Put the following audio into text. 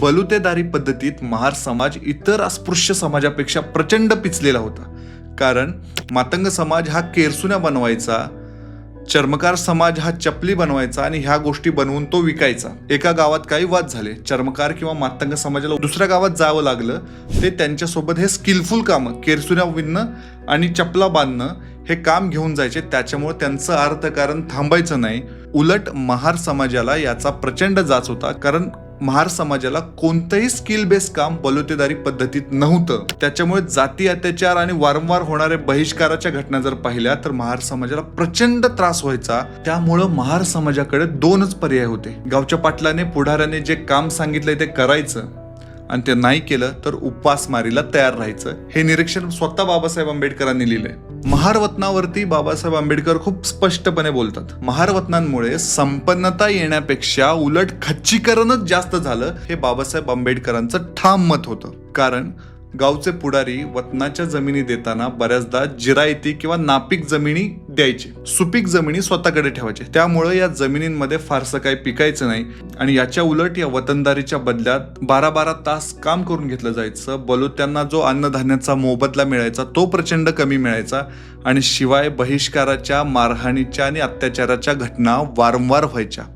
बलुतेदारी पद्धतीत महार समाज इतर अस्पृश्य समाजापेक्षा प्रचंड पिचलेला होता. कारण मातंग समाज हा केरसुन्या बनवायचा चर्मकार समाज हा चपली बनवायचा आणि ह्या गोष्टी बनवून तो विकायचा. एका गावात काही वाद झाले चर्मकार किंवा मातंग समाजाला दुसऱ्या गावात जावं लागलं ते त्यांच्यासोबत हे स्किलफुल कामं केरसुन्या विणणं आणि चपला बांधणं हे काम घेऊन जायचे. त्याच्यामुळे त्यांचं अर्थकारण थांबायचं नाही. उलट महार समाजाला याचा प्रचंड जाच होता. कारण महार समाजाला कोणतंही स्किल बेस्ड काम बलुतेदारी पद्धतीत नव्हतं. त्याच्यामुळे जाती अत्याचार आणि वारंवार होणारे बहिष्काराच्या घटना जर पाहिल्या तर महार समाजाला प्रचंड त्रास व्हायचा. त्यामुळं महार समाजाकडे दोनच पर्याय होते. गावच्या पाटलाने पुढाऱ्याने जे काम सांगितलंय ते करायचं आणि ते नाही केलं तर उपासमारीला तयार राहायचं. हे निरीक्षण स्वतः बाबासाहेब आंबेडकरांनी लिहिलंय. महारवत्नावरती बाबासाहेब आंबेडकर खूप स्पष्टपणे बोलतात. महारवत्नांमुळे संपन्नता येण्यापेक्षा उलट खच्चीकरणच जास्त झालं हे बाबासाहेब आंबेडकरांचं ठाम मत होतं. कारण गावचे पुढारी वतनाच्या जमिनी देताना बऱ्याचदा जिरायती किंवा नापीक जमिनी द्यायचे. सुपीक जमिनी स्वतःकडे ठेवायचे. त्यामुळं या जमिनींमध्ये फारसं काही पिकायचं नाही आणि याच्या उलट या वतनदारीच्या बदल्यात बारा बारा तास काम करून घेतलं जायचं. बलुत्यांना जो अन्नधान्याचा मोबदला मिळायचा तो प्रचंड कमी मिळायचा आणि शिवाय बहिष्काराच्या मारहाणीच्या आणि अत्याचाराच्या घटना वारंवार व्हायच्या.